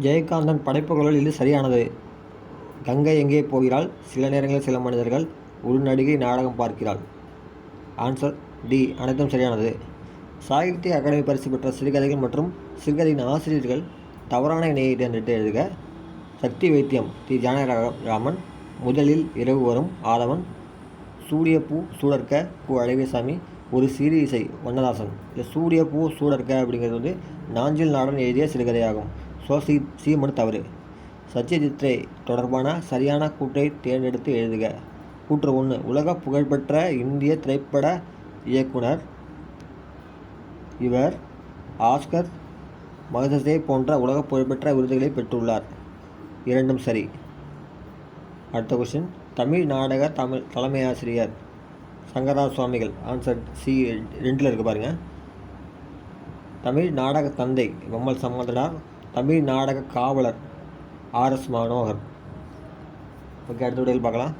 ஜெயகாந்தன் படைப்புகளுள் இது சரியானது. கங்கை எங்கே போகிறாள்? சில நேரங்களில் சில மனிதர்கள் ஒரு நடிகை நாடகம் பார்க்கிறாள். ஆன்சர் டி அனைத்தும் சரியானது. சாகித்ய அகாடமி பரிசு பெற்ற சிறுகதைகள் மற்றும் சிறுகதையின் ஆசிரியர்கள் தவறான இணையை தேர்ந்தெடுத்து எழுதுக. சக்தி வைத்தியம். தி. ஜானகராமன். முதலில் இரவு வரும் ஆதவன். சூரிய பூ சூடர்க்க கு. அழகியசாமி. ஒரு சிறு இசை. வண்ணதாசன். இந்த சூரிய பூ சூடர்க்க அப்படிங்கிறது வந்து நாஞ்சில் நாடன் எழுதிய சிறுகதையாகும். ஸோ சி சி மட்டும் தவறு. சத்யஜித்ரே தொடர்பான சரியான கூற்றை தேர்ந்தெடுத்து எழுதுக. கூற்று ஒன்று உலக புகழ்பெற்ற இந்திய திரைப்பட இயக்குனர் இவர் ஆஸ்கர் மகசசே போன்ற உலக புகழ்பெற்ற விருதுகளை பெற்றுள்ளார். இரண்டும் சரி. அடுத்த கொஸ்டின் தமிழ் நாடக தமிழ் தலைமை ஆசிரியர் சுவாமிகள் ஆன்சர் சி ரெண்டில் இருக்கு பாருங்கள் தமிழ் நாடக தந்தை மம்மல் சம்மதனார் தமிழ் நாடக காவலர் ஆர்எஸ் மனோகர். ஓகே அடுத்த வீடியோவில் பார்க்கலாம்.